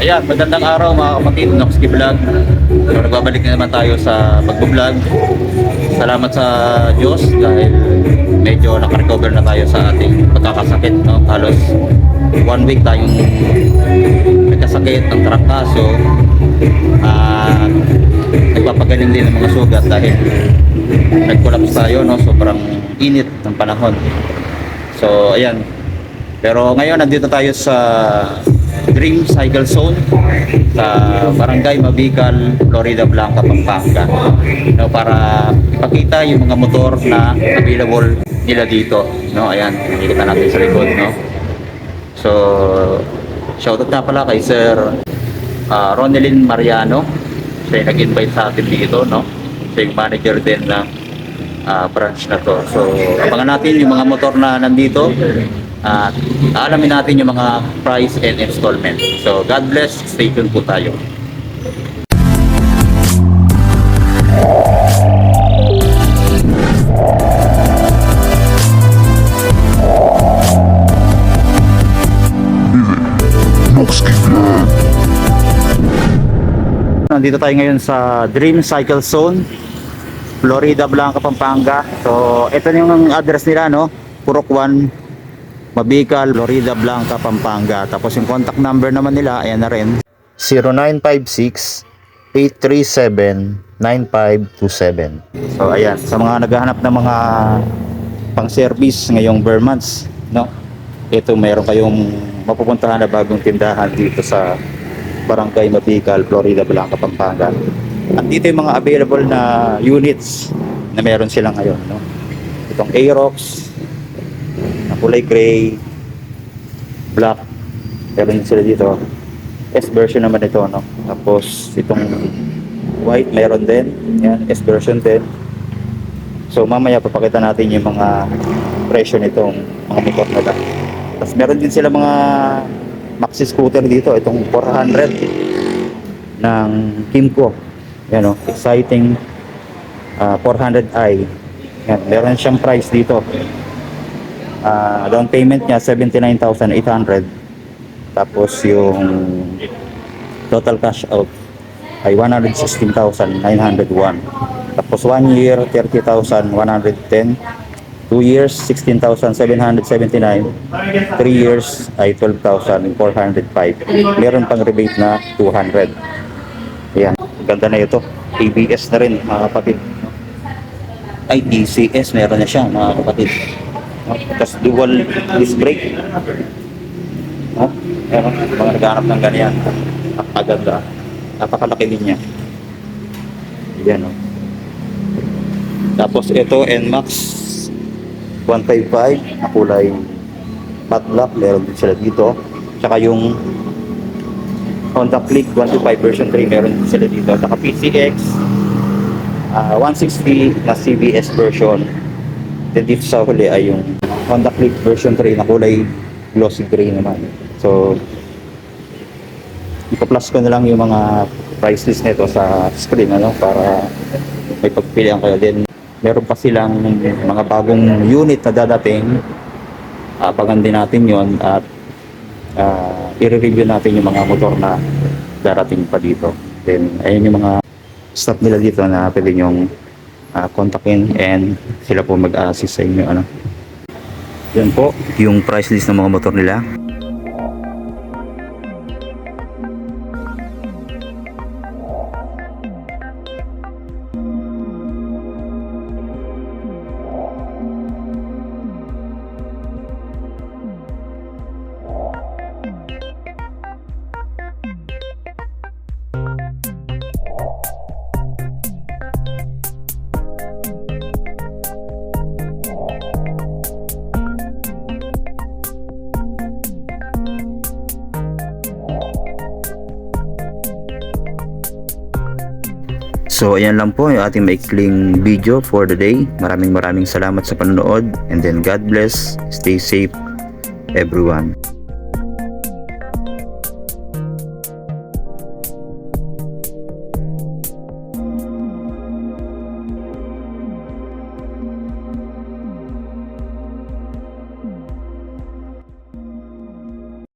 Ayan, magandang araw mga kapatid, Noxki Vlog. Nagbabalik na naman tayo sa pagbablog. Salamat sa Diyos dahil medyo nakarecover na tayo sa ating pagkakasakit. No? Halos one week tayong nagkasakit ng trangkaso at nagpapagaling din ng mga sugat dahil nag-collapse tayo, no? sobrang init ng panahon. So, ayan. Pero ngayon, nandito tayo sa Dream Cycle Zone sa Barangay Mabigal, Florida Blanca, Pampanga. No, para ipakita yung mga motor na available nila dito. No, ayan, nakikita natin sa likod, no. So, shoutout na pala kay Sir ah, Ronelyn Mariano. Siya yung nag-invite sa atin dito, no. Siya yung manager din ng ah, branch na to. So, abangan natin yung mga motor na nandito at alamin natin yung mga price and installment. So, God bless. Stay tuned po tayo. Nandito tayo ngayon sa Dream Cycle Zone, Florida Blanca, Pampanga. So, ito yung address nila, no? Purok 1, Mabical, Florida Blanca, Pampanga. Tapos yung contact number naman nila, ayan na rin. 0956-837-9527. So, ayan. Sa mga naghahanap ng mga pang-service ngayong Vermonts, no? Ito, meron kayong mapupuntahan na bagong tindahan dito sa Barangay Mabical, Florida Blanca, Pampanga. At dito yung mga available na units na meron sila ngayon. No? Itong Aerox, kulay gray, black, meron sila dito. S version naman ito. No? Tapos itong white meron din. Yan, S version din. So mamaya papakita natin yung mga presyo nitong mga motor nila. Tapos meron din sila mga maxi scooter dito, itong 400 ng Kimco. Yan o, exciting ah, 400i. Yan, meron siyang price dito. Ah, down payment niya 79,800. Tapos yung total cash out ay 116,901. Tapos 1 year 30,110. 2 years 16,779. 3 years ay 12,405. Meron pang rebate na 200. Ayan, ganda na ito. ABS na rin mga kapatid. Ay, ECS meron na siya mga kapatid. Tapos dual disc brake. No? Meron, mga naghanap ng ganyan. Napakaganda. Napakalaki din niya. Ayan, no? Tapos ito, NMAX 155 na kulay matte black. Meron din sila dito. Tsaka yung Honda Click 125 version 3 meron din sila dito. Saka PCX ah, 160 na CBS version. Then dito sa huli ay yung Honda Click version 3 na kulay glossy gray naman. So, ipa-plus ko na lang yung mga price list nito sa screen ano para may pagpilian kayo din. Meron pa silang mga bagong unit na dadating. Abangan din natin yon at ah, i-review natin yung mga motor na darating pa dito. Then, ayun yung mga staff nila dito na pwede nyong ah, kontakin and sila po mag-assist sa inyo. Ano. Yan po, yung price list ng mga motor nila. So ayan lang po yung ating maikling video for the day. Maraming maraming salamat sa panonood and then God bless. Stay safe everyone.